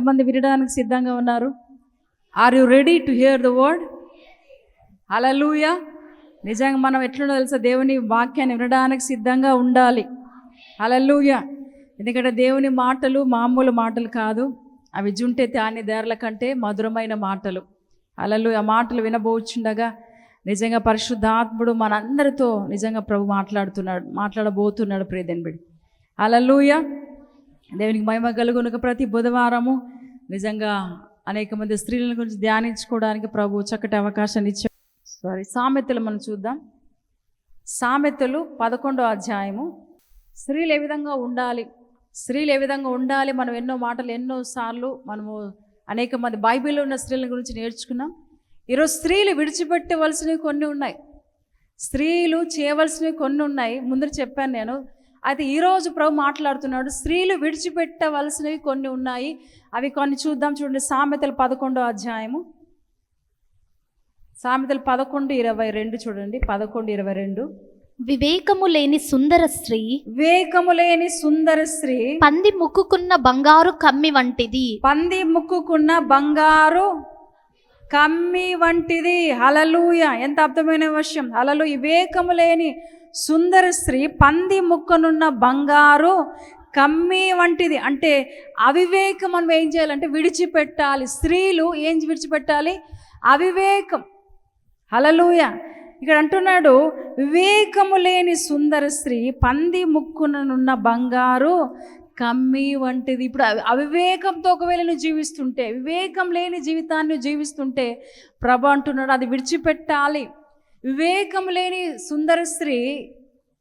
ఎంతమంది వినడానికి సిద్ధంగా ఉన్నారు? Are you ready to hear the word alleluia నిజంగా మనం ఎట్లుండో తెలుసా? దేవుని వాక్యాన్ని వినడానికి సిద్ధంగా ఉండాలి. అలలుయ ఎందుకంటే దేవుని మాటలు మామూలు మాటలు కాదు. అవి జుంటే తాని దేరల కంటే మధురమైన మాటలు. అలలు ఆ మాటలు వినబోచుండగా నిజంగా పరిశుద్ధాత్ముడు మనందరితో నిజంగా ప్రభు మాట్లాడుతున్నాడు మాట్లాడబోతున్నాడు ప్రియదన్బిడి అలలుయ దేవునికి మహిమ కలుగునుక ప్రతి బుధవారము. నిజంగా అనేక మంది స్త్రీల గురించి ధ్యానించుకోవడానికి ప్రభు చక్కటి అవకాశాన్ని ఇచ్చే సారీ సామెతలు మనం చూద్దాం. సామెతలు పదకొండో అధ్యాయము. స్త్రీలు ఏ విధంగా ఉండాలి? స్త్రీలు ఏ విధంగా ఉండాలి? మనం ఎన్నో మాటలు ఎన్నో సార్లు మనము అనేక మంది బైబిల్లో ఉన్న స్త్రీల గురించి నేర్చుకున్నాం. ఈరోజు స్త్రీలు విడిచిపెట్టవలసినవి కొన్ని ఉన్నాయి. స్త్రీలు చేయవలసినవి కొన్ని ఉన్నాయి. ముందర చెప్పాను నేను అయితే ఈరోజు ప్రభు మాట్లాడుతున్నాడు. స్త్రీలు విడిచిపెట్టవలసినవి కొన్ని ఉన్నాయి. అవి కొన్ని చూద్దాం చూడండి. సామెతలు పదకొండో అధ్యాయము. సామెతలు పదకొండు ఇరవై రెండు చూడండి. పదకొండు ఇరవై రెండు. వివేకము లేని సుందర స్త్రీ వివేకము లేని సుందర స్త్రీ పంది ముక్కుకున్న బంగారు కమ్మి వంటిది. పంది ముక్కుకున్న బంగారు కమ్మి వంటిది. హలలుయ ఎంత అర్థమైన విషయం హలలు వివేకము లేని సుందర స్త్రీ పంది ముక్కనున్న బంగారు కమ్మి వంటిది. అంటే అవివేకం మనం ఏం చేయాలంటే విడిచిపెట్టాలి. స్త్రీలు ఏం విడిచిపెట్టాలి? అవివేకం. హలలుయ ఇక్కడ అంటున్నాడు వివేకము లేని సుందర స్త్రీ పంది ముక్కుననున్న బంగారు కమ్మి వంటిది. ఇప్పుడు అవి- అవివేకంతో ఒకవేళ నువ్వు జీవిస్తుంటే వివేకం లేని జీవితాన్ని జీవిస్తుంటే ప్రభు అంటున్నాడు అది విడిచిపెట్టాలి. వివేకం లేని సుందర స్త్రీ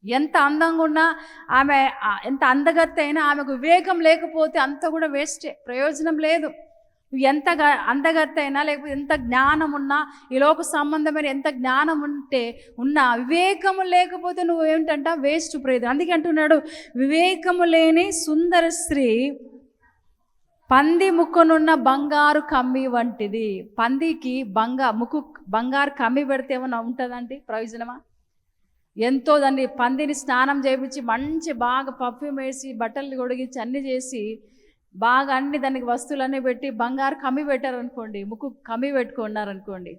ఎంత అందంగా ఉన్నా ఆమె ఎంత అందగత్త అయినా ఆమెకు వివేకం లేకపోతే అంత కూడా వేస్టే ప్రయోజనం లేదు. నువ్వు ఎంత అందగత్త అయినా లేకపోతే ఎంత జ్ఞానం ఉన్నా ఈ లోక సంబంధమైన ఎంత జ్ఞానం ఉంటే ఉన్నా వివేకము లేకపోతే నువ్వు ఏంటంట వేస్ట్ ప్రయోజనం. అందుకే అంటున్నాడు వివేకము లేని సుందర స్త్రీ పంది ముక్కునున్న బంగారు కమ్మి వంటిది. పందికి బంగా ముక్కు బంగారు కమ్మి పెడితే ఏమన్నా ఉంటుందండి? ప్రయోజనమా? ఎంతో దాన్ని పందిని స్నానం చేయించి మంచి బాగా పర్ఫ్యూమ్ వేసి బట్టలు కొడిగించి అన్ని చేసి బాగా అన్ని దానికి వస్తువులన్నీ పెట్టి బంగారు కమ్మి పెట్టారనుకోండి ముక్కు కమ్మి పెట్టుకున్నారనుకోండి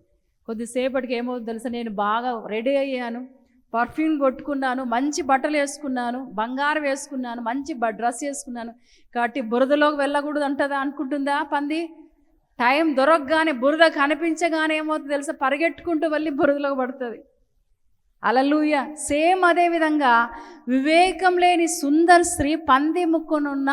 కొద్దిసేపటికి ఏమవుతుందో తెలుసా? నేను బాగా రెడీ అయ్యాను. పర్ఫ్యూమ్ కొట్టుకున్నాను మంచి బట్టలు వేసుకున్నాను బంగారం వేసుకున్నాను మంచి డ్రెస్ వేసుకున్నాను. కాబట్టి బురదలోకి వెళ్ళకూడదు అంటదా అనుకుంటుందా పంది? టైం దొరకగానే బురద కనిపించగానే ఏమవుతుంది తెలుసా? పరిగెట్టుకుంటూ వెళ్ళి బురదలోకి పడుతుంది. అలలుయ సేమ్ అదే విధంగా వివేకం లేని సుందర్ స్త్రీ పంది ముక్కునున్న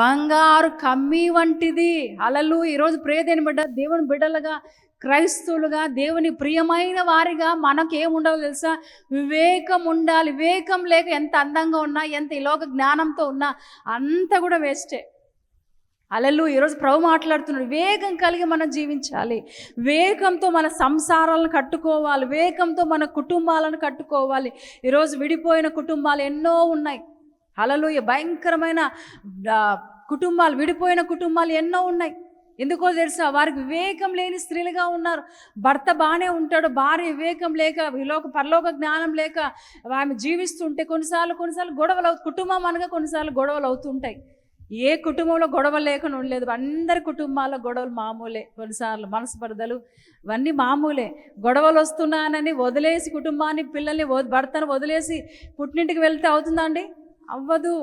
బంగారు కమ్మి వంటిది. అలలు ఈరోజు ప్రేదేని బిడ్డ దేవుని బిడ్డలుగా క్రైస్తవులుగా దేవుని ప్రియమైన వారిగా మనకు ఏముండవు తెలుసా? వివేకం ఉండాలి. వివేకం లేక ఎంత అందంగా ఉన్నా ఎంత ఈ లోక జ్ఞానంతో ఉన్నా అంతా కూడా వేస్టే. అలలు ఈరోజు ప్రభు మాట్లాడుతున్నాడు. వేగం కలిగి మనం జీవించాలి. వేగంతో మన సంసారాలను కట్టుకోవాలి. వేగంతో మన కుటుంబాలను కట్టుకోవాలి. ఈరోజు విడిపోయిన కుటుంబాలు ఎన్నో ఉన్నాయి. అలలు భయంకరమైన కుటుంబాలు విడిపోయిన కుటుంబాలు ఎన్నో ఉన్నాయి. ఎందుకో తెలుసా? వారికి వివేకం లేని స్త్రీలుగా ఉన్నారు. భర్త బాగానే ఉంటాడు. భార్య వివేకం లేక విలోక పరలోక జ్ఞానం లేక ఆమె జీవిస్తుంటే కొన్నిసార్లు కొన్నిసార్లు గొడవలు అవుతు కుటుంబం అనగా కొన్నిసార్లు గొడవలు అవుతుంటాయి. ఏ కుటుంబంలో గొడవ లేకుండా ఉండలేదు. అందరి కుటుంబాల్లో గొడవలు మామూలే. కొన్నిసార్లు మనస్పర్ధలు ఇవన్నీ మామూలే. గొడవలు వస్తున్నానని వదిలేసి కుటుంబాన్ని పిల్లల్ని భర్తను వదిలేసి పుట్టింటికి వెళ్తే అవుతుందా అండి? అవ్వదు.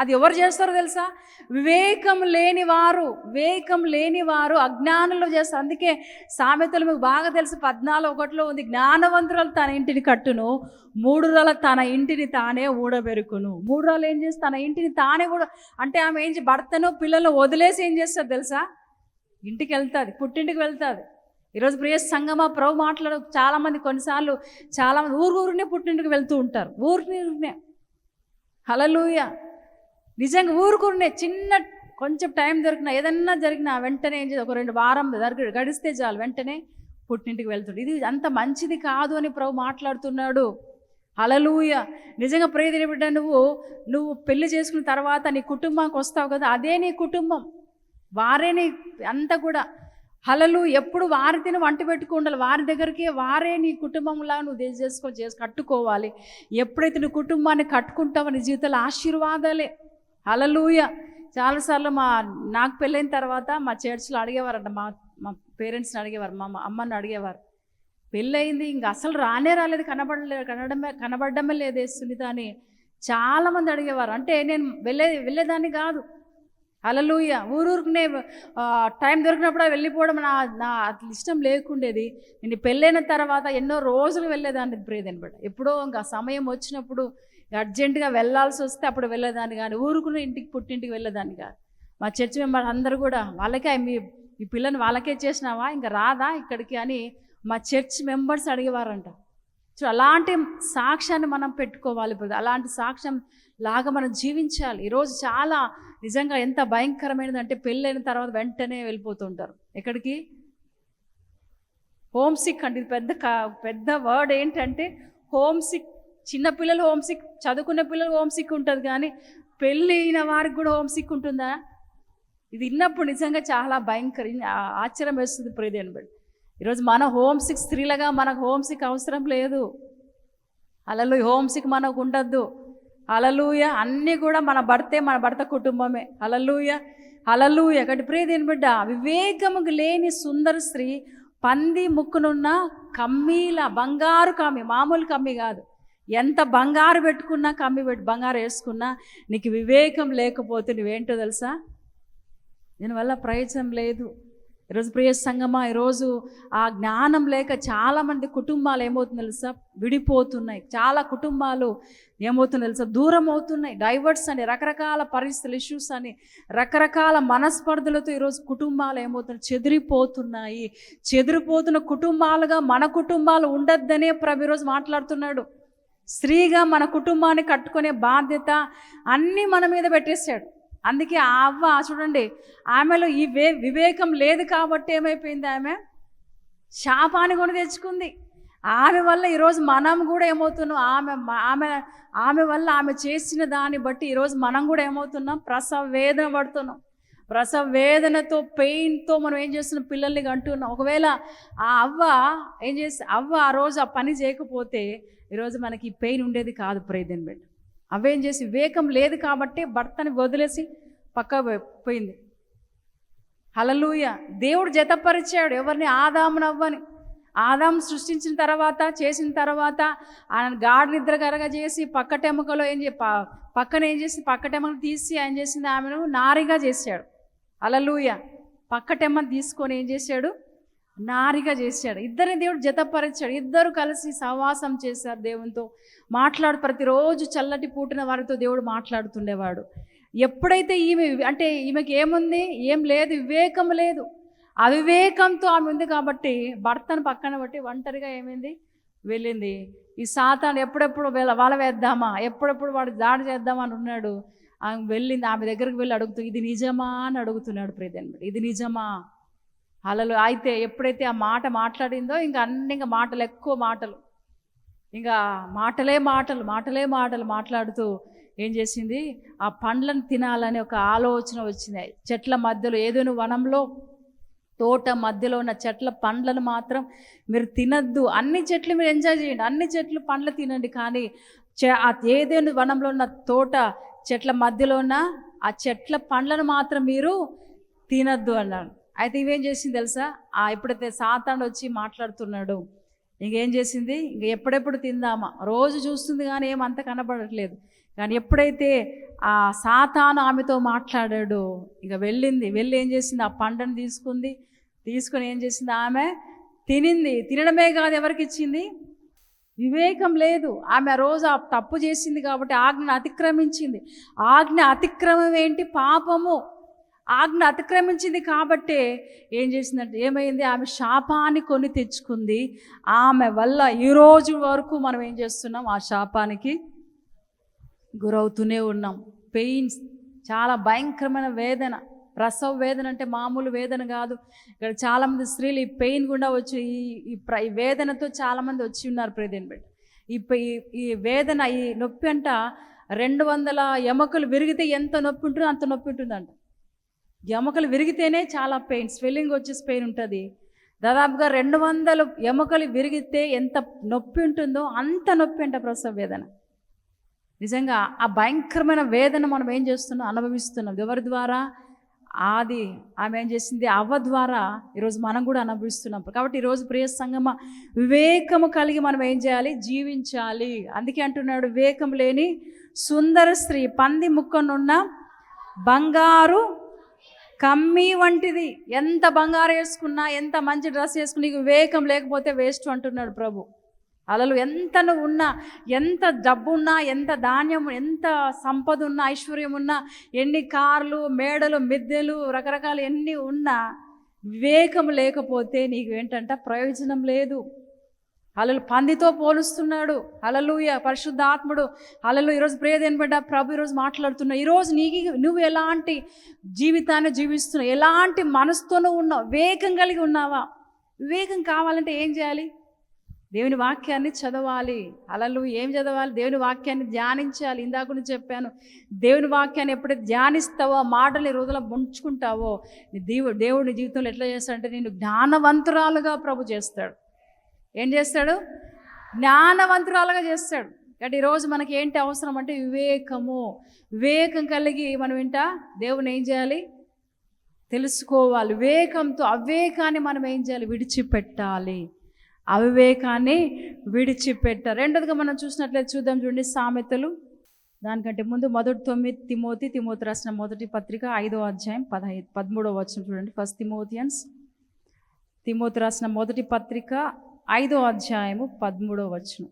అది ఎవరు చేస్తారో తెలుసా? వివేకం లేని వారు వివేకం లేని వారు అజ్ఞానంలో చేస్తారు. అందుకే సామెతలు మీకు బాగా తెలుసు. పద్నాలుగు ఒకటిలో ఉంది జ్ఞానవంతురాలు తన ఇంటిని కట్టును మూడురాల తన ఇంటిని తానే ఊడబెరుకును. మూడురాలు ఏం చేసి తన ఇంటిని తానే కూడా అంటే ఆమె ఏం భర్తను పిల్లలను వదిలేసి ఏం చేస్తారు తెలుసా? ఇంటికి వెళ్తుంది పుట్టింటికి వెళ్తుంది. ఈరోజు ప్రియ సంగమా ప్రభు మాట్లాడు చాలామంది కొన్నిసార్లు చాలామంది ఊరు ఊరినే పుట్టింటికి వెళ్తూ ఉంటారు. ఊరినే. హలలుయ నిజంగా ఊరుకునే చిన్న కొంచెం టైం దొరికినా ఏదన్నా జరిగినా వెంటనే ఏం ఒక రెండు వారం దొరికి గడిస్తే చాలు. వెంటనే పుట్టింటికి వెళ్తుంది ఇది అంత మంచిది కాదు అని ప్రభు మాట్లాడుతున్నాడు. హలలుయ నిజంగా ప్రియదిన బిడ్డ నువ్వు నువ్వు పెళ్ళి చేసుకున్న తర్వాత నీ కుటుంబానికి వస్తావు కదా? అదే నీ కుటుంబం. వారే నీ అంతా కూడా. హలలు ఎప్పుడు వారి తిని వంట పెట్టుకుండాలి వారి దగ్గరికి వారే నీ కుటుంబంలా నువ్వు దేశ చేసుకో చేసి కట్టుకోవాలి. ఎప్పుడైతే నువ్వు కుటుంబాన్ని కట్టుకుంటావో నీ జీవితంలో ఆశీర్వాదాలే. హలలుయ చాలాసార్లు మా నాకు పెళ్ళైన తర్వాత మా చర్చ్లో అడిగేవారంట మా మా పేరెంట్స్ని అడిగేవారు మా అమ్మని అడిగేవారు. పెళ్ళయింది ఇంకా అసలు రానే రాలేదు కనబడలేదు కనడమే కనబడడమే లేదే సునీత అని చాలామంది అడిగేవారు. అంటే నేను వెళ్ళే వెళ్ళేదాన్ని కాదు. అలలుయ ఊరూరుకునే టైం దొరికినప్పుడు వెళ్ళిపోవడం నా నా అట్లా ఇష్టం లేకుండేది. నేను పెళ్ళైన తర్వాత ఎన్నో రోజులు వెళ్ళేదాన్ని ప్రేదని ఎప్పుడో ఇంకా సమయం వచ్చినప్పుడు అర్జెంటుగా వెళ్ళాల్సి వస్తే అప్పుడు వెళ్ళేదాన్ని కానీ ఊరుకుని ఇంటికి పుట్టింటికి వెళ్ళేదాన్ని కాదు. మా చర్చ్ మెంబర్ అందరూ కూడా వాళ్ళకే మీ ఈ పిల్లని వాళ్ళకే చేసినావా? ఇంకా రాదా ఇక్కడికి? అని మా చర్చ్ మెంబర్స్ అడిగేవారంట. సో అలాంటి సాక్ష్యాన్ని మనం పెట్టుకోవాలి brother. అలాంటి సాక్ష్యం లాగా మనం జీవించాలి. ఈరోజు చాలా నిజంగా ఎంత భయంకరమైనది అంటే పెళ్ళైన తర్వాత వెంటనే వెళ్ళిపోతుంటారు. ఎక్కడికి? హోమ్ సిక్ అంటే ఇది పెద్ద కా- పెద్ద వర్డ్ ఏంటంటే హోమ్ సిక్ చిన్న పిల్లలు హోమ్ సిక్ చదువుకునే పిల్లలు హోమ్ సిక్ ఉంటుంది కానీ పెళ్ళి అయిన వారికి కూడా హోమ్ సిక్ ఉంటుందా? ఇది విన్నప్పుడు నిజంగా చాలా భయంకర ఆశ్చర్యం వేస్తుంది ప్రియదేని బట్టి ఈరోజు మన హోమ్ సిక్ స్త్రీలుగా మనకు హోమ్ సిక్ అవసరం లేదు. అలలు హోమ్ సిక్ మనకు ఉండద్దు. అలలుయ అన్నీ కూడా మన భర్తే మన భర్త కుటుంబమే. అలలుయ అలలుయ. ఒకటి ప్రియదేని బిడ్డ వివేకముకు లేని సుందర స్త్రీ పంది ముక్కునున్న కమ్మీల బంగారు కమ్మి మామూలు కమ్మి కాదు. ఎంత బంగారు పెట్టుకున్నా కమ్మి పెట్టి బంగారు వేసుకున్నా నీకు వివేకం లేకపోతే నువ్వేంటో తెలుసా? దీనివల్ల ప్రయోజనం లేదు. ఈరోజు ప్రియ సంగమా ఈరోజు ఆ జ్ఞానం లేక చాలామంది కుటుంబాలు ఏమవుతుంది తెలుసా? విడిపోతున్నాయి. చాలా కుటుంబాలు ఏమవుతుంది తెలుసా? దూరం అవుతున్నాయి డైవర్ట్స్ అని రకరకాల పరిస్థితులు ఇష్యూస్ అని రకరకాల మనస్పర్ధలతో ఈరోజు కుటుంబాలు ఏమవుతున్నాయి? చెదిరిపోతున్నాయి. చెదిరిపోతున్న కుటుంబాలుగా మన కుటుంబాలు ఉండొద్దనే ప్రభు ఈరోజు మాట్లాడుతున్నాడు. స్త్రీగా మన కుటుంబాన్ని కట్టుకునే బాధ్యత అన్నీ మన మీద పెట్టేశాడు. అందుకే ఆ అవ్వ చూడండి ఆమెలో ఈ వే వివేకం లేదు కాబట్టి ఏమైపోయింది ఆమె? శాపాన్ని కూడా తెచ్చుకుంది. ఆమె వల్ల ఈరోజు మనం కూడా ఏమవుతున్నాం? ఆమె ఆమె ఆమె వల్ల ఆమె చేసిన దాన్ని బట్టి ఈరోజు మనం కూడా ఏమవుతున్నాం? ప్రసవ వేదన పడుతున్నాం. ప్రసవ వేదనతో పెయిన్తో మనం ఏం చేస్తున్నాం? పిల్లల్ని అంటున్నాం ఒకవేళ ఆ అవ్వ ఏం చేసి అవ్వ ఆ రోజు ఆ పని చేయకపోతే ఈరోజు మనకి పెయిన్ ఉండేది కాదు ప్రేదన్ బిడ్డ అవేం చేసి వివేకం లేదు కాబట్టి భర్తని వదిలేసి పక్క పోయింది. హలలుయ దేవుడు జతపరిచాడు ఎవరిని? ఆదామునవ్వని ఆదాం సృష్టించిన తర్వాత చేసిన తర్వాత ఆయన గాఢ నిద్ర కరగ చేసి పక్కటెముకలో ఏం చే పక్కన ఏం చేసి పక్కటెమ్మను తీసి ఆయన చేసింది ఆమెను నారిగా చేశాడు. అలలుయ పక్కటెమ్మ తీసుకొని ఏం చేశాడు? నారిగా చేశాడు. ఇద్దరిని దేవుడు జతపరిచాడు. ఇద్దరు కలిసి సహవాసం చేశారు దేవునితో. మాట్లాడు ప్రతిరోజు చల్లటి పూటిన వారితో దేవుడు మాట్లాడుతుండేవాడు. ఎప్పుడైతే ఈమె అంటే ఈమెకి ఏముంది? ఏం లేదు వివేకం లేదు. అవివేకంతో ఆమె ఉంది కాబట్టి భర్తను పక్కన బట్టి ఒంటరిగా ఏమైంది? వెళ్ళింది. ఈ సాతాను ఎప్పుడెప్పుడు వల వేద్దామా? ఎప్పుడెప్పుడు వాడు దాడి చేద్దామా అని ఉన్నాడు? ఆమె వెళ్ళింది ఆమె దగ్గరికి వెళ్ళి అడుగుతూ ఇది నిజమా? అని అడుగుతున్నాడు ప్రియదన్ ఇది నిజమా? అలలు అయితే ఎప్పుడైతే ఆ మాట మాట్లాడిందో ఇంకా అన్ని ఇంకా మాటలు ఎక్కువ మాటలు ఇంకా మాటలే మాటలు మాటలే మాటలు మాట్లాడుతూ ఏం చేసింది? ఆ పండ్లను తినాలని ఒక ఆలోచన వచ్చింది. చెట్ల మధ్యలో ఏదైనా వనంలో తోట మధ్యలో ఉన్న చెట్ల పండ్లను మాత్రం మీరు తినద్దు. అన్ని చెట్లు మీరు ఎంజాయ్ చేయండి. అన్ని చెట్లు పండ్లు తినండి. కానీ ఆ ఏదైనా వనంలో ఉన్న తోట చెట్ల మధ్యలో ఉన్న ఆ చెట్ల పండ్లను మాత్రం మీరు తినద్దు అన్నాడు అయితే ఇవేం చేసింది తెలుసా? ఆ ఎప్పుడైతే సాతాను వచ్చి మాట్లాడుతున్నాడు ఇంకేం చేసింది? ఇంక ఎప్పుడెప్పుడు తిందామా? రోజు చూస్తుంది కానీ ఏమంత కనబడట్లేదు. కానీ ఎప్పుడైతే ఆ సాతాను ఆమెతో మాట్లాడాడు ఇక వెళ్ళింది. వెళ్ళి ఏం చేసింది? ఆ పండుని తీసుకుంది. తీసుకొని ఏం చేసింది ఆమె? తినింది. తినడమే కాదు ఎవరికి ఇచ్చింది? వివేకం లేదు. ఆమె రోజు ఆ తప్పు చేసింది కాబట్టి ఆజ్ఞను అతిక్రమించింది. ఆజ్ఞ అతిక్రమం ఏంటి? పాపము. ఆజ్ఞ అతిక్రమించింది కాబట్టే ఏం చేసిందంటే ఏమైంది? ఆమె శాపాన్ని కొని తెచ్చుకుంది. ఆమె వల్ల ఈ రోజు వరకు మనం ఏం చేస్తున్నాం? ఆ శాపానికి గురవుతూనే ఉన్నాం. పెయిన్స్ చాలా భయంకరమైన వేదన. ప్రసవ వేదన అంటే మామూలు వేదన కాదు. ఇక్కడ చాలామంది స్త్రీలు ఈ పెయిన్ గుండా వచ్చి ఈ ఈ ప్ర- ఈ వేదనతో చాలామంది వచ్చి ఉన్నారు ప్రేదేన్ బిడ్డ ఈ ఈ- ఈ వేదన ఈ నొప్పి అంట రెండు వందల ఎముకలు విరిగితే ఎంత నొప్పి ఉంటుందో అంత నొప్పి ఉంటుందంట. ఎముకలు విరిగితేనే చాలా పెయిన్ స్వెల్లింగ్ వచ్చేసి పెయిన్ ఉంటుంది. దాదాపుగా రెండు వందలు ఎముకలు విరిగితే ఎంత నొప్పి ఉంటుందో అంత నొప్పి అంట ప్రసవ వేదన. నిజంగా ఆ భయంకరమైన వేదన మనం ఏం చేస్తున్నాం? అనుభవిస్తున్నాం. ఎవరి ద్వారా? అది ఆమె ఏం చేసింది? అవ్వ ద్వారా ఈరోజు మనం కూడా అనుభవిస్తున్నాం. కాబట్టి ఈరోజు ప్రియ సంగమ వివేకము కలిగి మనం ఏం చేయాలి? జీవించాలి. అందుకే అంటున్నాడు వివేకం లేని సుందర స్త్రీ పంది ముక్కనున్న బంగారు కమ్మి వంటిది. ఎంత బంగారు వేసుకున్నా ఎంత మంచి డ్రెస్ వేసుకున్నా నీకు వివేకం లేకపోతే వేస్ట్ అంటున్నాడు ప్రభు. అలలు ఎంత నువ్వు ఉన్నా ఎంత డబ్బు ఉన్నా ఎంత ధాన్యం ఎంత సంపద ఉన్నా ఐశ్వర్యం ఉన్నా ఎన్ని కార్లు మేడలు మిద్దెలు రకరకాలు ఎన్ని ఉన్నా వివేకం లేకపోతే నీకు ఏంటంట ప్రయోజనం లేదు. అలలు పందితో పోలుస్తున్నాడు. అలలుయ పరిశుద్ధాత్ముడు. అలలు ఈరోజు ప్రియదేని బిడ్డ ప్రభు ఈరోజు మాట్లాడుతున్నావు ఈరోజు నీకు నువ్వు ఎలాంటి జీవితాన్ని జీవిస్తున్నావు? ఎలాంటి మనసుతో నువ్వు ఉన్నావు? వివేకం కలిగి ఉన్నావా? వివేకం కావాలంటే ఏం చేయాలి? దేవుని వాక్యాన్ని చదవాలి. అలలు ఏం చదవాలి? దేవుని వాక్యాన్ని ధ్యానించాలి. ఇందాక నుంచి చెప్పాను. దేవుని వాక్యాన్ని ఎప్పుడైతే ధ్యానిస్తావో ఆ మాటల్ని రోజులో ముంచుకుంటావో దేవు దేవుడి జీవితంలో ఎట్లా చేస్తాడంటే నేను జ్ఞానవంతురాలుగా ప్రభు చేస్తాడు. ఏం చేస్తాడు? జ్ఞానవంతురాలుగా చేస్తాడు. కాబట్టి ఈరోజు మనకి ఏంటి అవసరం అంటే వివేకము. వివేకం కలిగి మనం ఏంట దేవుని ఏం చేయాలి? తెలుసుకోవాలి. వివేకంతో అవివేకాన్ని మనం ఏం చేయాలి? విడిచిపెట్టాలి. అవివేకాన్ని విడిచిపెట్ట. రెండోదిగా మనం చూసినట్లయితే చూద్దాం చూడండి సామెతలు. దానికంటే ముందు మొదటి తొమ్మిది తిమోతి తిమోతి రాసిన మొదటి పత్రిక ఐదో అధ్యాయం పదహైదు పదమూడవ వచ్చిన చూడండి. ఫస్ట్ తిమోతియన్స్ తిమోతి రాసిన మొదటి పత్రిక ఐదో అధ్యాయము పదమూడవ వచ్చిన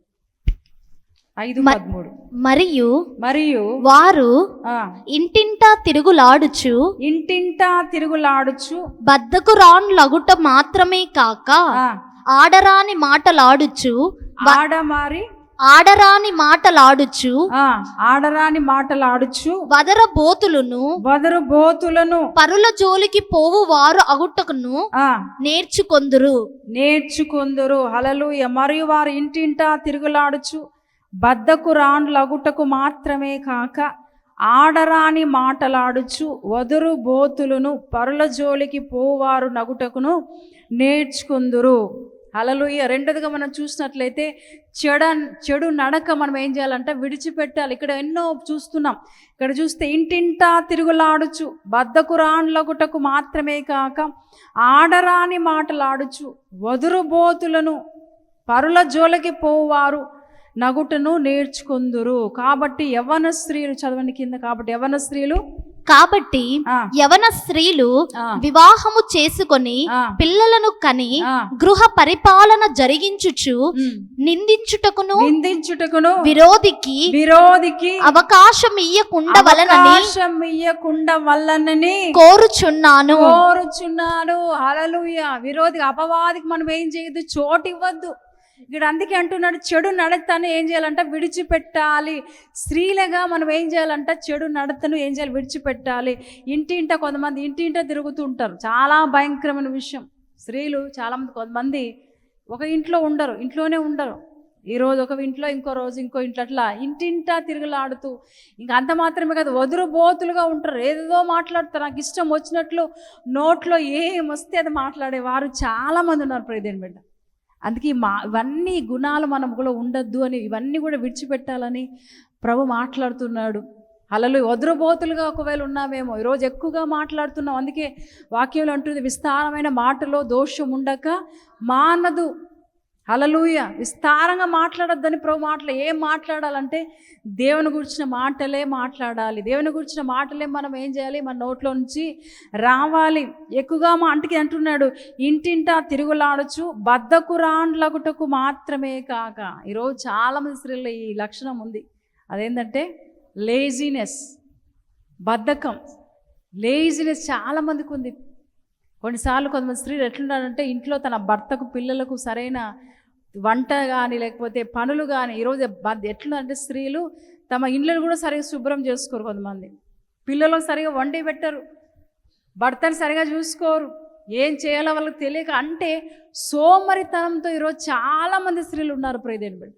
ఐదు పదమూడు. మరియు మరియు వారు ఇంటింటా తిరుగులాడుచు ఇంటింటా తిరుగులాడుచు బద్దకు రాన్ లగుట మాత్రమే కాక ఆడరాని మాటలాడుచు ఆడమారి ఆడరాని మాటలాడుచు ఆడరాని మాటలాడుచు వదర బోతులను వదరు బోతులను పరుల జోలికి పోవు వారు అగుటకును ఆ నేర్చుకొందురు. నేర్చుకుందురు. హలలుయ మరియు వారు ఇంటింటా తిరుగులాడుచు బద్దకు రాండ్లగుటకు మాత్రమే కాక ఆడరాని మాటలాడుచు వదురు బోతులను పరుల జోలికి పోవారు నగుటకును నేర్చుకుందురు. హలలుయ రెండోదిగా మనం చూసినట్లయితే చెడ చెడు నడక మనం ఏం చేయాలంటే విడిచిపెట్టాలి. ఇక్కడ ఎన్నో చూస్తున్నాం. ఇక్కడ చూస్తే ఇంటింటా తిరుగులాడుచు బద్దకురాండ్లగుటకు మాత్రమే కాక ఆడరాని మాటలాడుచు వదురు బోతులను పరుల జోలికి పోవారు నగుటను నేర్చుకుందురు. కాబట్టి యవన స్త్రీలు చదవండి కింద. కాబట్టి యవన స్త్రీలు కాబట్టి యవన స్త్రీలు వివాహము చేసుకొని పిల్లలను కని గృహ పరిపాలన జరిగించుచు. నిందించుటకును నిందించుటకును విరోధికి విరోధికి అవకాశం ఇయ్యకుండవలనని అవకాశం ఇయ్యకుండా వల్లనని కోరుచున్నాను. కోరుచున్నాను. హలలుయ విరోధి అపవాదికి మనం ఏం చేయొద్దు చోటు ఇవ్వద్దు. ఇక్కడ అందుకే అంటున్నాడు చెడు నడతను ఏం చేయాలంట? విడిచిపెట్టాలి. స్త్రీలుగా మనం ఏం చేయాలంట? చెడు నడతను ఏం చేయాలి? విడిచిపెట్టాలి. ఇంటింట కొంతమంది ఇంటింట తిరుగుతూ ఉంటారు. చాలా భయంకరమైన విషయం. స్త్రీలు చాలామంది కొంతమంది ఒక ఇంట్లో ఉండరు ఇంట్లోనే ఉండరు. ఈ రోజు ఒక ఇంట్లో ఇంకో రోజు ఇంకో ఇంట్లో అట్లా ఇంటింటా తిరుగులాడుతూ ఇంకా అంత మాత్రమే కాదు వదురు బోతులుగా ఉంటారు. ఏదో మాట్లాడుతారు. నాకు ఇష్టం వచ్చినట్లు నోట్లో ఏం వస్తే అది మాట్లాడే వారు చాలామంది ఉన్నారు ప్రేదేని బిడ్డ. అందుకే మా ఇవన్నీ గుణాలు మనం కూడా ఉండొద్దు అని ఇవన్నీ కూడా విడిచిపెట్టాలని ప్రభు మాట్లాడుతున్నాడు. అలలు వదురుబోతులుగా ఒకవేళ ఉన్నామేమో ఈరోజు ఎక్కువగా మాట్లాడుతున్నాం. అందుకే వాక్యంలో అంటుంది విస్తారమైన మాటలో దోషం ఉండక మానదు. అలలుయ విస్తారంగా మాట్లాడొద్దని ప్రభు మాటలు ఏం మాట్లాడాలంటే దేవుని గురించిన మాటలే మాట్లాడాలి. దేవుని గురించిన మాటలే మనం ఏం చేయాలి? మన నోట్లో నుంచి రావాలి. ఎక్కువగా మా అంటికి అంటున్నాడు ఇంటింటా తిరుగులాడచ్చు బద్దకు రాండ్లగుటకు మాత్రమే కాక. ఈరోజు చాలామంది స్త్రీలు ఈ లక్షణం ఉంది. అదేంటంటే లేజినెస్ బద్ధకం. లేజినెస్ చాలామందికి ఉంది. కొన్నిసార్లు కొంతమంది స్త్రీలు ఎట్లున్నారంటే ఇంట్లో తన భర్తకు పిల్లలకు సరైన వంట కానీ లేకపోతే పనులు కానీ ఈరోజు ఎట్లా అంటే స్త్రీలు తమ ఇండ్లను కూడా సరిగా శుభ్రం చేసుకోరు కొంతమంది. పిల్లలకు సరిగా వండి పెట్టరు. భర్తను సరిగా చూసుకోరు. ఏం చేయాలో వాళ్ళకి తెలియక అంటే సోమరితనంతో ఈరోజు చాలామంది స్త్రీలు ఉన్నారు ప్రియదేని బిడ్డ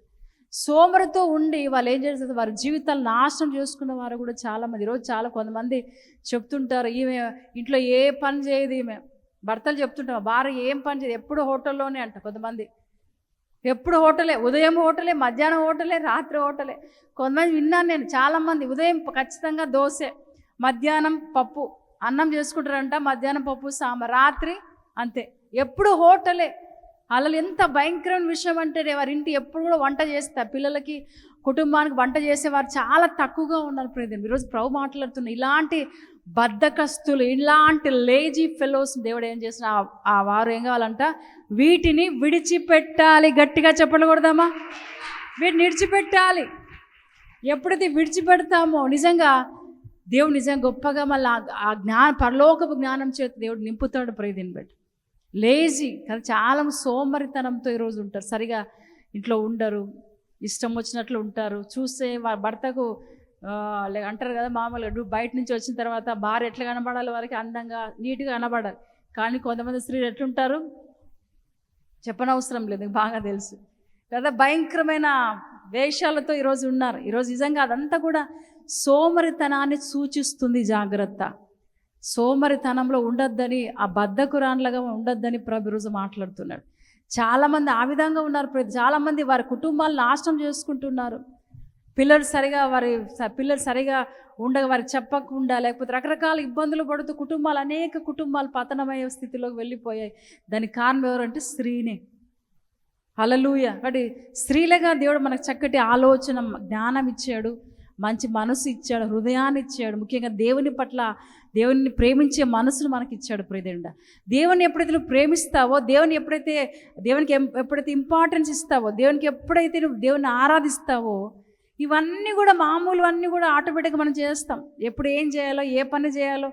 సోమరితో ఉండి వాళ్ళు ఏం చేస్తారు? వారి జీవితాలు నాశనం చేసుకున్న వారు కూడా చాలామంది. ఈరోజు చాలా కొంతమంది చెప్తుంటారు ఈమె ఇంట్లో ఏ పని చేయదు ఈమె. భర్తలు చెప్తుంటారు భార్య ఏం పని చేయదు ఎప్పుడు హోటల్లోనే అంట కొంతమంది. ఎప్పుడు హోటలే ఉదయం హోటలే మధ్యాహ్నం హోటలే రాత్రి హోటలే. కొంతమంది విన్నాను నేను చాలామంది ఉదయం ఖచ్చితంగా దోశ మధ్యాహ్నం పప్పు అన్నం చేసుకుంటారంట మధ్యాహ్నం పప్పు సాంబార్ రాత్రి అంతే. ఎప్పుడు హోటలే. అలా ఎంత భయంకరమైన విషయం అంటే వారి ఇంటి ఎప్పుడు కూడా వంట చేస్తారు పిల్లలకి కుటుంబానికి వంట చేసేవారు చాలా తక్కువగా ఉన్నారు ప్రజలు ఈరోజు ప్రభు మాట్లాడుతున్న ఇలాంటి బద్ధకస్తులు ఇలాంటి లేజీ ఫెలోస్ దేవుడు ఏం చేసిన ఆ వారు ఏం కావాలంట వీటిని విడిచిపెట్టాలి. గట్టిగా చెప్పకూడదామా వీటిని విడిచిపెట్టాలి. ఎప్పుడైతే విడిచిపెడతామో నిజంగా దేవుడు నిజంగా గొప్పగా మళ్ళీ ఆ- జ్ఞా పరలోకపు జ్ఞానం చేత దేవుడు నింపుతాడు ప్రేదిని బట్టి. లేజీ కదా చాలా సోమరితనంతో ఈరోజు ఉంటారు. సరిగా ఇంట్లో ఉండరు ఇష్టం వచ్చినట్లు ఉంటారు. చూస్తే భర్తకు అంటారు కదా మామూలుగా నువ్వు బయట నుంచి వచ్చిన తర్వాత భార్య ఎట్లా కనబడాలి వారికి? అందంగా నీట్గా కనబడాలి. కానీ కొంతమంది స్త్రీలు ఎట్లుంటారు? చెప్పనవసరం లేదు బాగా తెలుసు. కదా భయంకరమైన వేషాలతో ఈరోజు ఉన్నారు. ఈరోజు నిజంగా అదంతా కూడా సోమరితనాన్ని సూచిస్తుంది జాగ్రత్త. సోమరితనంలో ఉండొద్దని ఆ బద్ధకురాన్లుగా ఉండొద్దని ప్రభు ఈరోజు మాట్లాడుతున్నాడు. చాలామంది ఆ విధంగా ఉన్నారు చాలామంది వారి కుటుంబాలు నాశనం చేసుకుంటున్నారు. పిల్లలు సరిగా వారి స- పిల్లలు సరిగా ఉండగా వారికి చెప్పకుండా లేకపోతే రకరకాల ఇబ్బందులు పడుతూ కుటుంబాలు అనేక కుటుంబాలు పతనమయ్యే స్థితిలోకి వెళ్ళిపోయాయి. దానికి కారణం ఎవరంటే స్త్రీనే. అలలూయ కాబట్టి స్త్రీలుగా దేవుడు మనకు చక్కటి ఆలోచన జ్ఞానం ఇచ్చాడు మంచి మనసు ఇచ్చాడు హృదయాన్ని ఇచ్చాడు. ముఖ్యంగా దేవుని పట్ల దేవుని ప్రేమించే మనసును మనకి ఇచ్చాడు ప్రియదేవుడా. దేవుని ఎప్పుడైతే నువ్వు ప్రేమిస్తావో దేవుని ఎప్పుడైతే దేవునికి ఎప్పుడైతే ఇంపార్టెన్స్ ఇస్తావో దేవునికి ఎప్పుడైతే నువ్వు దేవుని ఆరాధిస్తావో ఇవన్నీ కూడా మామూలు అన్నీ కూడా ఆటోమేటిక్గా మనం చేస్తాం. ఎప్పుడు ఏం చేయాలో ఏ పని చేయాలో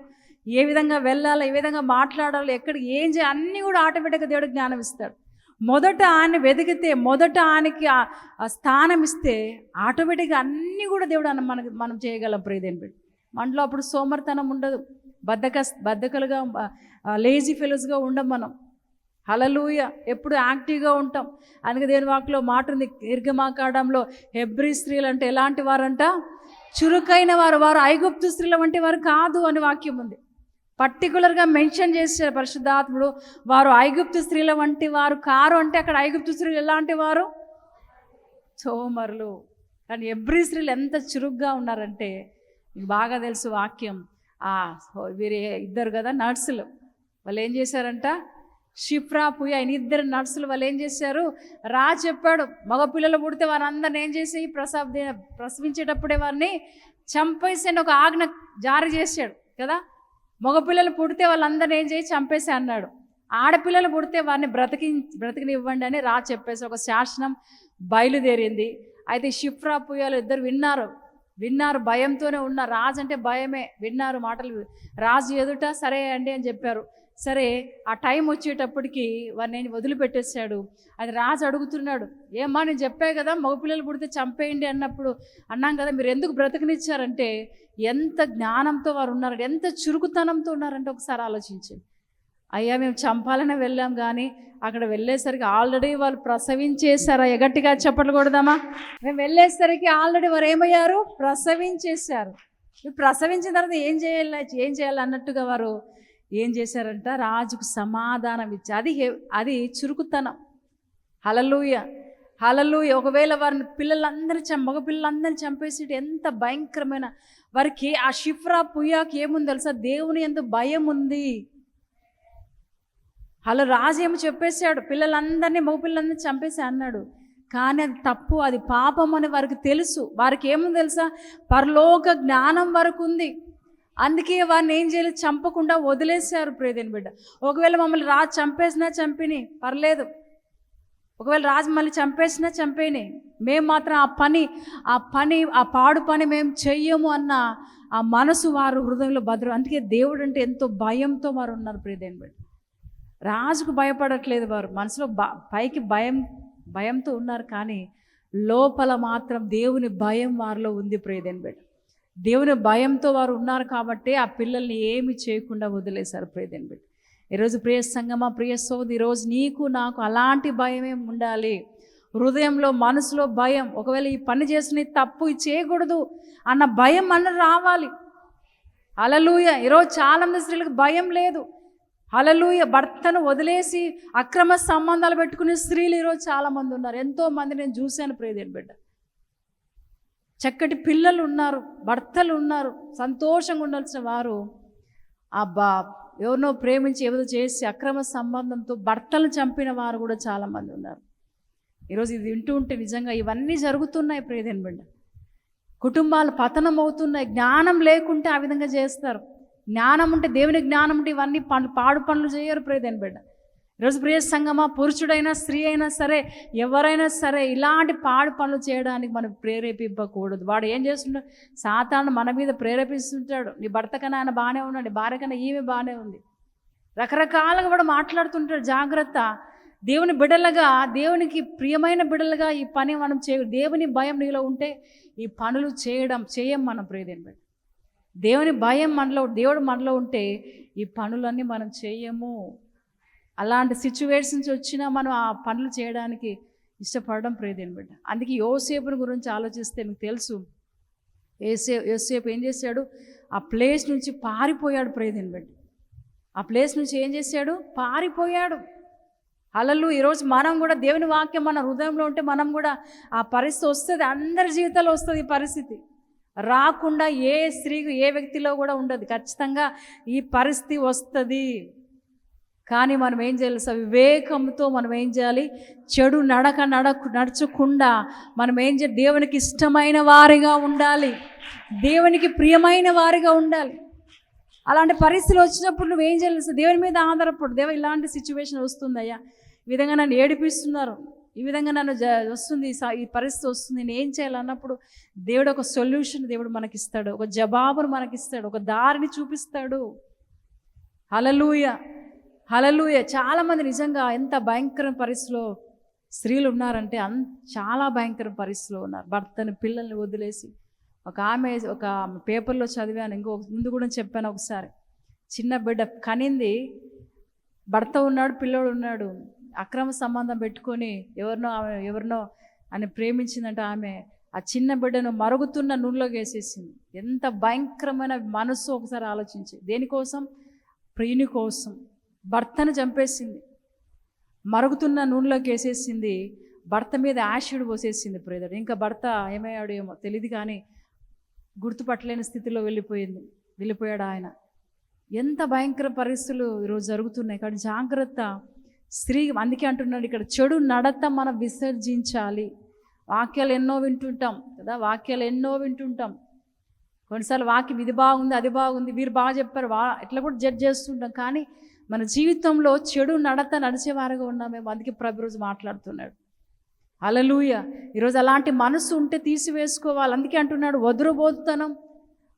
ఏ విధంగా వెళ్ళాలో ఏ విధంగా మాట్లాడాలో ఎక్కడ ఏం చేయాలి అన్నీ కూడా ఆటోమేటిక్గా దేవుడు జ్ఞానం ఇస్తాడు మొదట ఆయన వెతికితే మొదట ఆయనకి ఆ స్థానం ఇస్తే ఆటోమేటిక్గా అన్నీ కూడా దేవుడు అన్న మనకి మనం చేయగలం ప్రియదేని బిడ్డ మనలో అప్పుడు సోమర్తనం ఉండదు. బద్దక బద్దకలుగా లేజీ ఫెలోస్గా ఉండం మనం. హలలూయ ఎప్పుడు యాక్టివ్గా ఉంటాం. అందుకే దేని వాక్లో మాట ఉంది దీర్ఘమాకాడంలో హెబ్రి స్త్రీలు అంటే ఎలాంటి వారంట? చురుకైన వారు. వారు ఐగుప్తు స్త్రీల వంటి వారు కాదు అని వాక్యం ఉంది. పర్టికులర్గా మెన్షన్ చేశారు పరిశుద్ధాత్ముడు. వారు ఐగుప్తు స్త్రీల వంటి వారు కారు అంటే అక్కడ ఐగుప్తు స్త్రీలు ఎలాంటి వారు? సోమరులు. కానీ ఎబ్రి స్త్రీలు ఎంత చురుగ్గా ఉన్నారంటే బాగా తెలుసు వాక్యం. వీరే వీరి ఇద్దరు కదా నర్సులు. వాళ్ళు ఏం చేశారంట? షిప్రా పుయ్య ఆయన ఇద్దరు నర్సులు వాళ్ళు ఏం చేశారు? రా చెప్పాడు. మగపిల్లలు పుడితే వారందరిని ఏం చేసి ప్రసవ ప్రసవించేటప్పుడే వారిని చంపేసి అని ఒక ఆజ్ఞ జారీ చేశాడు కదా? మగపిల్లలు పుడితే వాళ్ళందరిని ఏం చేసి చంపేసి అన్నాడు. ఆడపిల్లలు పుడితే వారిని బ్రతికి బ్రతికినివ్వండి అని రా చెప్పేసి ఒక శాసనం బయలుదేరింది. అయితే షిఫ్రా పుయ్యాలు ఇద్దరు విన్నారు. విన్నారు. భయంతోనే ఉన్నారు రాజు అంటే భయమే. విన్నారు మాటలు. రాజు ఎదుట సరే అండి అని చెప్పారు. సరే ఆ టైం వచ్చేటప్పటికి వారిని నేను వదిలిపెట్టేశాడు. అది రాజు అడుగుతున్నాడు ఏమ్మా నేను చెప్పే కదా మగపిల్లలు పుడితే చంపేయండి అన్నప్పుడు అన్నాం కదా మీరు ఎందుకు బ్రతకనిచ్చారంటే ఎంత జ్ఞానంతో వారు ఉన్నారు ఎంత చురుకుతనంతో ఉన్నారంటే ఒకసారి ఆలోచించండి అయ్యా మేము చంపాలనే వెళ్ళాం కానీ అక్కడ వెళ్ళేసరికి ఆల్రెడీ వాళ్ళు ప్రసవించేశారు. ఎగట్టిగా గట్టిగా చెప్పట్లు కొడదామా? మేము వెళ్ళేసరికి ఆల్రెడీ వారు ఏమయ్యారు? ప్రసవించేశారు. ప్రసవించిన తర్వాత ఏం చేయాలి ఏం చేయాలి అన్నట్టుగా వారు ఏం చేశారంట? రాజుకు సమాధానం ఇచ్చి అది అది చురుకుతనం. హలలుయ హలలుయ ఒకవేళ వారిని పిల్లలందరి చం మగ పిల్లలందరినీ చంపేసి ఎంత భయంకరమైన వారికి ఆ షిఫ్రా పుయ్యాకి ఏముంది తెలుసా? దేవుని ఎంత భయం ఉంది అలా రాజు ఏమో చెప్పేశాడు పిల్లలందరినీ మగపిల్లలందరినీ చంపేసి అన్నాడు. కానీ అది తప్పు అది పాపం అని వారికి తెలుసు. వారికి ఏముంది తెలుసా? పరలోక జ్ఞానం వరకు ఉంది. అందుకే వారిని ఏం చేయలేదు చంపకుండా వదిలేశారు ప్రేదేని బిడ్డ. ఒకవేళ మమ్మల్ని రాజు చంపేసినా చంపిని పర్లేదు. ఒకవేళ రాజు మళ్ళీ చంపేసినా చంపేని మేము మాత్రం ఆ పని ఆ పని ఆ పాడు పని మేము చెయ్యము అన్న ఆ మనసు వారు హృదయంలో భద్రం. అందుకే దేవుడు అంటే ఎంతో భయంతో వారు ఉన్నారు ప్రియదేని బిడ్డ. రాజుకు భయపడట్లేదు వారు. మనసులో బ పైకి భయం భయంతో ఉన్నారు కానీ లోపల మాత్రం దేవుని భయం వారిలో ఉంది ప్రియదేని బిడ్డ. దేవుని భయంతో వారు ఉన్నారు కాబట్టి ఆ పిల్లల్ని ఏమి చేయకుండా వదిలేశారు ప్రియదేని బిడ్డ ఈరోజు ప్రియ సంగమా ప్రియ సోది ఈరోజు నీకు నాకు అలాంటి భయమే ఉండాలి. హృదయంలో మనసులో భయం ఒకవేళ ఈ పని చేసిన తప్పు చేయకూడదు అన్న భయం అన్న రావాలి. అలలుయ ఈరోజు చాలామంది స్త్రీలకు భయం లేదు. హలలుయ భర్తను వదిలేసి అక్రమ సంబంధాలు పెట్టుకునే స్త్రీలు ఈరోజు చాలామంది ఉన్నారు. ఎంతోమంది నేను చూశాను ప్రియదేని బిడ్డ. చక్కటి పిల్లలు ఉన్నారు భర్తలు ఉన్నారు సంతోషంగా ఉండాల్సిన వారు అబ్బా ఎవరినో ప్రేమించి ఏదో చేసి అక్రమ సంబంధంతో భర్తలు చంపిన వారు కూడా చాలామంది ఉన్నారు ఈరోజు ఇది వింటూ ఉంటే నిజంగా ఇవన్నీ జరుగుతున్నాయి ప్రేదేని బిడ్డ. కుటుంబాలు పతనం అవుతున్నాయి జ్ఞానం లేకుంటే ఆ విధంగా చేస్తారు. జ్ఞానం ఉంటే దేవుని జ్ఞానం ఉంటే ఇవన్నీ పనులు పాడు పనులు చేయరు ప్రేదేని బిడ్డ. ఈరోజు ప్రియ సంగమా పురుషుడైనా స్త్రీ అయినా సరే ఎవరైనా సరే ఇలాంటి పాడు పనులు చేయడానికి మనం ప్రేరేపింపకూడదు. వాడు ఏం చేస్తుంటాడు సాతాను మన మీద ప్రేరేపిస్తుంటాడు. నీ భర్త కన్నా ఆయన బాగానే ఉన్నాడు నీ భార్య కన్నా ఈమె బాగానే ఉంది. రకరకాలుగా వాడు మాట్లాడుతుంటాడు జాగ్రత్త. దేవుని బిడలుగా దేవునికి ప్రియమైన బిడలుగా ఈ పని మనం చేయ దేవుని భయం నీలో ఉంటే ఈ పనులు చేయడం చేయం మనం ప్రియదేని బిడ్డ. దేవుని భయం మనలో దేవుడు మనలో ఉంటే ఈ పనులన్నీ మనం చేయము. అలాంటి సిచ్యువేషన్స్ వచ్చినా మనం ఆ పనులు చేయడానికి ఇష్టపడడం ప్రేదేని బిడ్డ. అందుకే యోసేపుని గురించి ఆలోచిస్తే మీకు తెలుసు. ఏసే యోసేపు ఏం చేశాడు? ఆ ప్లేస్ నుంచి పారిపోయాడు ప్రేదేని బిడ్డ. ఆ ప్లేస్ నుంచి ఏం చేశాడు? పారిపోయాడు. అలలు ఈరోజు మనం కూడా దేవుని వాక్యం మన హృదయంలో ఉంటే మనం కూడా ఆ పరిస్థితి వస్తుంది. అందరి జీవితాల్లో వస్తుంది ఈ పరిస్థితి. రాకుండా ఏ స్త్రీకి ఏ వ్యక్తిలో కూడా ఉండదు. ఖచ్చితంగా ఈ పరిస్థితి వస్తుంది. కానీ మనం ఏం చేయాలి? సార్ వివేకంతో మనం ఏం చేయాలి? చెడు నడక నడక నడచకుండా మనం ఏం చేయాలి? దేవునికి ఇష్టమైన వారిగా ఉండాలి. దేవునికి ప్రియమైన వారిగా ఉండాలి. అలాంటి పరిస్థితులు వచ్చినప్పుడు నువ్వు ఏం చేయాలి? సార్ దేవుని మీద ఆధారపడు. దేవ ఇలాంటి సిచ్యువేషన్ వస్తుందయ్యా. ఈ విధంగా నన్ను ఏడిపిస్తున్నారు. ఈ విధంగా నన్ను జ వస్తుంది. ఈ స- ఈ పరిస్థితి వస్తుంది. నేను ఏం చేయాలన్నప్పుడు దేవుడు ఒక సొల్యూషన్ దేవుడు మనకిస్తాడు. ఒక జవాబును మనకిస్తాడు. ఒక దారిని చూపిస్తాడు. హలలుయ హలలుయ చాలామంది నిజంగా ఎంత భయంకర పరిస్థితిలో స్త్రీలు ఉన్నారంటే అన్ చాలా భయంకర పరిస్థితిలో ఉన్నారు. భర్తని పిల్లల్ని వదిలేసి. ఒక ఆమె ఒక పేపర్లో చదివాను ఇంకో ముందు కూడా చెప్పాను ఒకసారి. చిన్న బిడ్డ కనింది. భర్త ఉన్నాడు పిల్లోడు ఉన్నాడు. అక్రమ సంబంధం పెట్టుకొని ఎవరినో ఆమె ఎవరినో అని ప్రేమించిందంట ఆమె ఆ చిన్న బిడ్డను మరుగుతున్న నూనెలోకి వేసేసింది. ఎంత భయంకరమైన మనసు ఒకసారి ఆలోచించి. దేనికోసం? ప్రియుని కోసం. భర్తను చంపేసింది. మరుగుతున్న నూనెలోకి వేసేసింది భర్త మీద యాసిడ్ పోసేసింది ప్రేదడు ఇంకా భర్త ఏమయ్యాడు ఏమో తెలియదు కానీ గుర్తుపట్టలేని స్థితిలో వెళ్ళిపోయింది. వెళ్ళిపోయాడు ఆయన. ఎంత భయంకర పరిస్థితులు ఈరోజు జరుగుతున్నాయి. కానీ జాగ్రత్త. స్త్రీ అందుకే అంటున్నాడు ఇక్కడ చెడు నడత మనం విసర్జించాలి. వాక్యాలు ఎన్నో వింటుంటాం కదా వాక్యాలు ఎన్నో వింటుంటాం. కొన్నిసార్లు వాక్యం ఇది బాగుంది అది బాగుంది వీరు బాగా చెప్పారు వా ఇట్లా కూడా జడ్జ్ చేస్తుంటాం. కానీ మన జీవితంలో చెడు నడత నడిచేవారుగా ఉన్నాం మేము అందుకే ప్రభు రోజు మాట్లాడుతున్నాడు. అలలుయ ఈరోజు అలాంటి మనసు ఉంటే తీసివేసుకోవాలి. అందుకే అంటున్నాడు వదురుబోతుతనం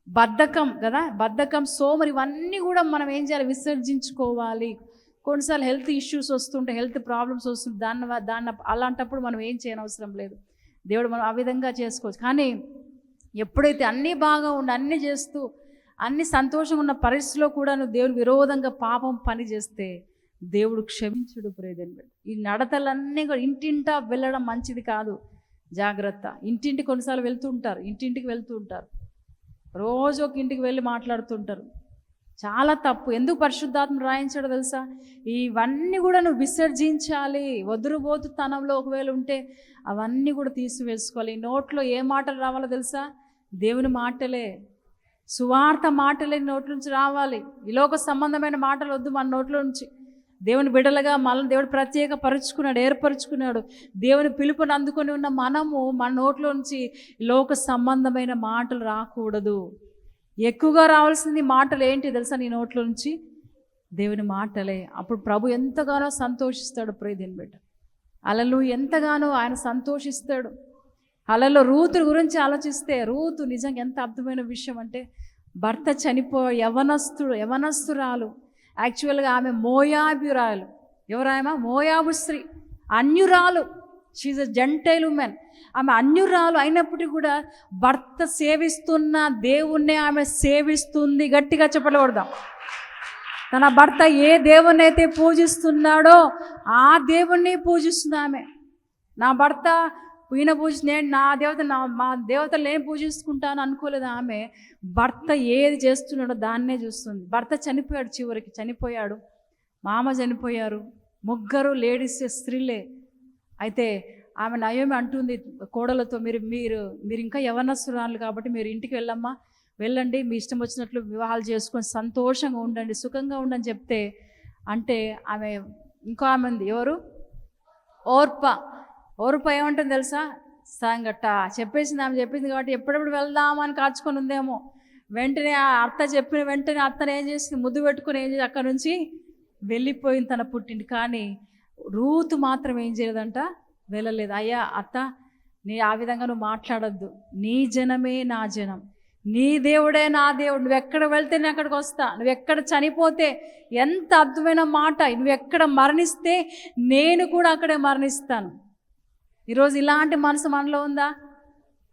బద్ధకం కదా? బద్ధకం సోమరి ఇవన్నీ కూడా మనం ఏం చేయాలి? విసర్జించుకోవాలి. కొన్నిసార్లు హెల్త్ ఇష్యూస్ వస్తుంటే హెల్త్ ప్రాబ్లమ్స్ వస్తుంటే దాన్ని దాన్ని అలాంటప్పుడు మనం ఏం చేయనవసరం లేదు. దేవుడు మనం ఆ విధంగా చేసుకోవచ్చు. కానీ ఎప్పుడైతే అన్నీ బాగా ఉండి అన్నీ చేస్తూ అన్ని సంతోషంగా ఉన్న పరిస్థితిలో కూడా నువ్వు దేవుడు విరోధంగా పాపం పని చేస్తే దేవుడు క్షమించుడు ప్రేదని ఈ నడతలన్నీ కూడా ఇంటింటా వెళ్ళడం మంచిది కాదు. జాగ్రత్త. ఇంటింటి కొన్నిసార్లు వెళ్తూ ఉంటారు. ఇంటింటికి వెళ్తూ ఉంటారు. రోజు ఒక ఇంటికి వెళ్ళి మాట్లాడుతుంటారు. చాలా తప్పు. ఎందుకు పరిశుద్ధాత్మ రాయించాడో తెలుసా? ఇవన్నీ కూడా నువ్వు విసర్జించాలి. వదురుబోతు తనంలో ఒకవేళ ఉంటే అవన్నీ కూడా తీసివేసుకోవాలి. ఈ నోట్లో ఏ మాటలు రావాలో తెలుసా? దేవుని మాటలే. సువార్త మాటలే నోట్ల నుంచి రావాలి. ఈ లోక సంబంధమైన మాటలు వద్దు మన నోట్లో నుంచి. దేవుని బిడలుగా మనల్ని దేవుడు ప్రత్యేక పరుచుకున్నాడు ఏర్పరచుకున్నాడు. దేవుని పిలుపుని అందుకొని ఉన్న మనము మన నోట్లో నుంచి లోక సంబంధమైన మాటలు రాకూడదు. ఎక్కువగా రావాల్సింది మాటలు ఏంటి తెలుసా నీ నోట్లో నుంచి? దేవుని మాటలే. అప్పుడు ప్రభు ఎంతగానో సంతోషిస్తాడు ప్రేదిని బిడ్డ. అలలు ఎంతగానో ఆయన సంతోషిస్తాడు. అలలో రూతు గురించి ఆలోచిస్తే రూతు నిజంగా ఎంత అర్థమైన విషయం అంటే భర్త చనిపో యవనస్తుడు యవనస్తురాలు. యాక్చువల్గా ఆమె మోయాబురాలు. ఎవరాయమా మోయాబు స్త్రీ. అన్యురాలు. షీజ్ అ జంటైల్ ఉమెన్ ఆమె అన్యురాలు అయినప్పటికీ కూడా భర్త సేవిస్తున్న దేవుణ్ణి ఆమె సేవిస్తుంది. గట్టిగా చెప్పలకూడదాం తన భర్త ఏ దేవుణ్ణి అయితే పూజిస్తున్నాడో ఆ దేవుణ్ణి పూజిస్తుంది ఆమె. నా భర్త ఈయన పూజ నేను నా దేవత నా మా దేవతలు నేను పూజించుకుంటాను అనుకోలేదు ఆమె. భర్త ఏది చేస్తున్నాడో దాన్నే చూస్తుంది. భర్త చనిపోయాడు చివరికి చనిపోయాడు. మామ చనిపోయారు. ముగ్గురు లేడీస్ స్త్రీలే. అయితే ఆమె నయోమి అంటుంది కోడలతో మీరు మీరు మీరు ఇంకా యవనస్తురాలు కాబట్టి మీరు ఇంటికి వెళ్ళమ్మా. వెళ్ళండి మీ ఇష్టం వచ్చినట్లు వివాహాలు చేసుకొని సంతోషంగా ఉండండి సుఖంగా ఉండని చెప్తే అంటే ఆమె ఇంకో ఆమె ఉంది. ఎవరు? ఓర్ప. ఓరుపై ఉంటుంది తెలుసా? సంగట. చెప్పేసింది ఆమె చెప్పింది కాబట్టి ఎప్పుడెప్పుడు వెళ్దామని కాచుకొని ఉందేమో. వెంటనే ఆ అత్త చెప్పిన వెంటనే అత్తను ఏం చేసింది? ముద్దు పెట్టుకుని ఏం చేసి అక్కడ నుంచి వెళ్ళిపోయింది తన పుట్టింటి. కానీ రూతు మాత్రం ఏం చేయలేదంట? వెళ్ళలేదు. అయ్యా అత్త నీ ఆ విధంగా నువ్వు మాట్లాడొద్దు. నీ జనమే నా జనం. నీ దేవుడే నా దేవుడు. నువ్వు ఎక్కడ వెళ్తే నేను అక్కడికి వస్తా. నువ్వు ఎక్కడ చనిపోతే ఎంత అద్భుతమైన మాట. నువ్వు ఎక్కడ మరణిస్తే నేను కూడా అక్కడే మరణిస్తాను. ఈరోజు ఇలాంటి మనసు మనలో ఉందా?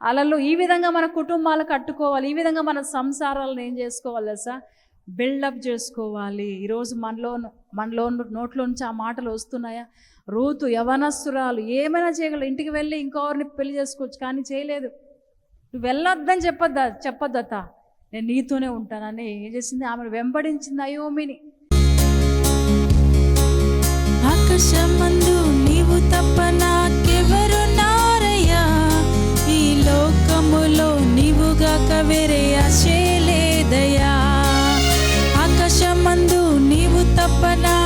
అలలు ఈ విధంగా మన కుటుంబాలు కట్టుకోవాలి ఈ విధంగా మన సంసారాలను ఏం చేసుకోవాలి సార్ బిల్డప్ చేసుకోవాలి. ఈరోజు మనలో మనలో నోట్లో నుంచి ఆ మాటలు వస్తున్నాయా? రూతు యవనస్తురాలు ఏమైనా చేయగలరు ఇంటికి వెళ్ళి ఇంకొకరిని పెళ్ళి చేసుకోవచ్చు కానీ చేయలేదు. నువ్వు వెళ్ళొద్దని చెప్పొద్దా? చెప్పొద్దత నేను నీతోనే ఉంటానని ఏం చేసింది? ఆమెను వెంబడించింది అయోమిని. ఆకాశమందు నీవు తప్పనా ఆకాశమందు నీవు తప్పనా?